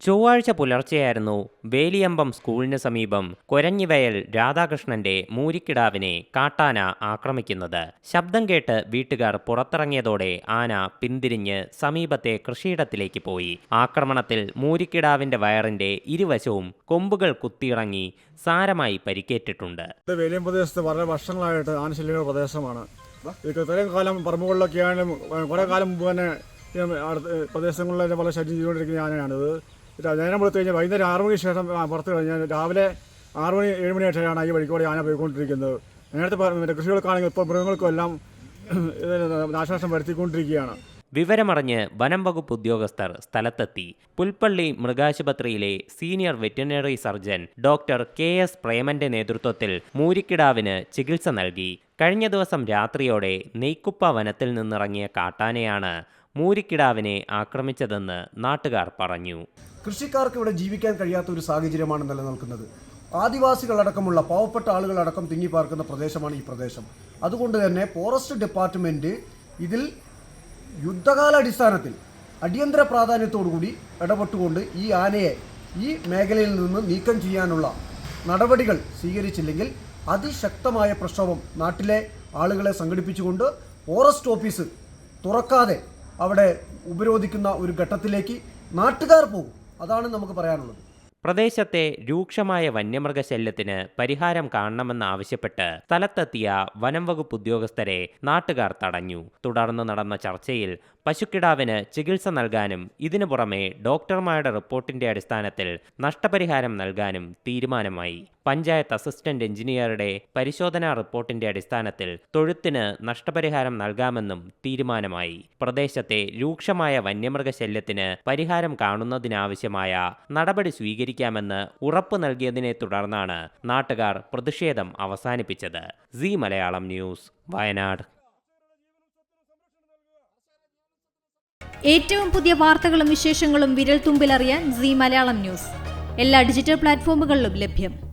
ചൊവ്വാഴ്ച പുലർച്ചെയായിരുന്നു വേലിയമ്പം സ്കൂളിന് സമീപം കൊരഞ്ഞിവയൽ രാധാകൃഷ്ണന്റെ മൂരിക്കിടാവിനെ കാട്ടാന ആക്രമിക്കുന്നത്. ശബ്ദം കേട്ട് വീട്ടുകാർ പുറത്തിറങ്ങിയതോടെ ആന പിന്തിരിഞ്ഞ് സമീപത്തെ കൃഷിയിടത്തിലേക്ക് പോയി. ആക്രമണത്തിൽ മൂരിക്കിടാവിന്റെ വയറിന്റെ ഇരുവശവും കൊമ്പുകൾ കുത്തിയിറങ്ങി സാരമായി പരിക്കേറ്റിട്ടുണ്ട്. വേലിയം പ്രദേശത്ത് വളരെ വർഷങ്ങളായിട്ട് ആനശല്യങ്ങളുടെ പ്രദേശമാണ്. ഇത് ഇത്രയും കാലം പറമ്പുകളിലൊക്കെ ആയാലും കുറേ കാലം മുമ്പ് തന്നെ അടുത്ത വളരെ ശല്യം ചെയ്തുകൊണ്ടിരിക്കുന്ന ആനയാണിത്. നേരം വെളുത്ത് കഴിഞ്ഞാൽ വൈകുന്നേരം ആറ് മണിക്ക് ശേഷം പുറത്തു കഴിഞ്ഞാൽ രാവിലെ ആറ് മണി ഏഴ് മണി ശേഷമാണ് ഈ വഴിക്കൂടെ ആന പോയിക്കൊണ്ടിരിക്കുന്നത്. നേരത്തെ മറ്റേ കൃഷികൾക്കാണെങ്കിൽ ഇപ്പോൾ മൃഗങ്ങൾക്കും എല്ലാം നാശനഷ്ടം വരുത്തിക്കൊണ്ടിരിക്കുകയാണ്. വിവരമറിഞ്ഞ് വനം വകുപ്പ് ഉദ്യോഗസ്ഥർ സ്ഥലത്തെത്തി. Pulpally മൃഗാശുപത്രിയിലെ senior veterinary surgeon doctor K S പ്രേമന്റെ നേതൃത്വത്തിൽ മൂരിക്കിടാവിന് ചികിത്സ നൽകി. കഴിഞ്ഞ ദിവസം രാത്രിയോടെ നെയ്ക്കുപ്പ വനത്തിൽ നിന്നിറങ്ങിയ കാട്ടാനയാണ് മൂരിക്കിടാവിനെ ആക്രമിച്ചതെന്ന് നാട്ടുകാർ പറഞ്ഞു. കൃഷിക്കാർക്ക് ഇവിടെ ജീവിക്കാൻ കഴിയാത്ത ഒരു സാഹചര്യമാണ് നിലനിൽക്കുന്നത്. ആദിവാസികളടക്കമുള്ള പാവപ്പെട്ട ആളുകളടക്കം തിങ്ങിപ്പാർക്കുന്ന പ്രദേശമാണ് ഈ പ്രദേശം. അതുകൊണ്ട് തന്നെ ഫോറസ്റ്റ് ഡിപ്പാർട്ട്മെന്റ് ഇതിൽ യുദ്ധകാലാടിസ്ഥാനത്തിൽ അടിയന്തര പ്രാധാന്യത്തോടുകൂടി ഇടപെട്ടുകൊണ്ട് ഈ ആനയെ ഈ മേഖലയിൽ നിന്ന് നീക്കം ചെയ്യാനുള്ള നടപടികൾ സ്വീകരിച്ചില്ലെങ്കിൽ അതിശക്തമായ പ്രക്ഷോഭം നാട്ടിലെ ആളുകളെ സംഘടിപ്പിച്ചുകൊണ്ട് ഫോറസ്റ്റ് ഓഫീസ് തുറക്കാതെ അവിടെ ഉപരോധിക്കുന്ന ഒരു ഘട്ടത്തിലേക്ക് നാട്ടുകാർ പോകും. അതാണ് നമുക്ക് പറയാനുള്ളത്. പ്രദേശത്തെ രൂക്ഷമായ വന്യമൃഗശല്യത്തിന് പരിഹാരം കാണണമെന്നാവശ്യപ്പെട്ട് സ്ഥലത്തെത്തിയ വനം വകുപ്പ് ഉദ്യോഗസ്ഥരെ നാട്ടുകാർ തടഞ്ഞു. തുടർന്ന് നടന്ന ചർച്ചയിൽ പശുക്കിടാവിന് ചികിത്സ നൽകാനും ഇതിനു പുറമെ ഡോക്ടർമാരുടെ റിപ്പോർട്ടിന്റെ അടിസ്ഥാനത്തിൽ നഷ്ടപരിഹാരം നൽകാനും തീരുമാനമായി. പഞ്ചായത്ത് അസിസ്റ്റന്റ് എഞ്ചിനീയറുടെ പരിശോധനാ റിപ്പോർട്ടിന്റെ അടിസ്ഥാനത്തിൽ തൊഴുത്തിന് നഷ്ടപരിഹാരം നൽകാമെന്നും തീരുമാനമായി. പ്രദേശത്തെ രൂക്ഷമായ വന്യമൃഗശല്യത്തിന് പരിഹാരം കാണുന്നതിനാവശ്യമായ നടപടി സ്വീകരിക്കാമെന്ന് ഉറപ്പു നൽകിയതിനെ തുടർന്നാണ് നാട്ടുകാർ പ്രതിഷേധം അവസാനിപ്പിച്ചത്. C Malayalam news Wayanad. ഏറ്റവും പുതിയ വാർത്തകളും വിശേഷങ്ങളും വിരൽ തുമ്പിലറിയാൻ സി മലയാളം ന്യൂസ്. എല്ലാ ഡിജിറ്റൽ പ്ലാറ്റ്ഫോമുകളിലും ലഭ്യം.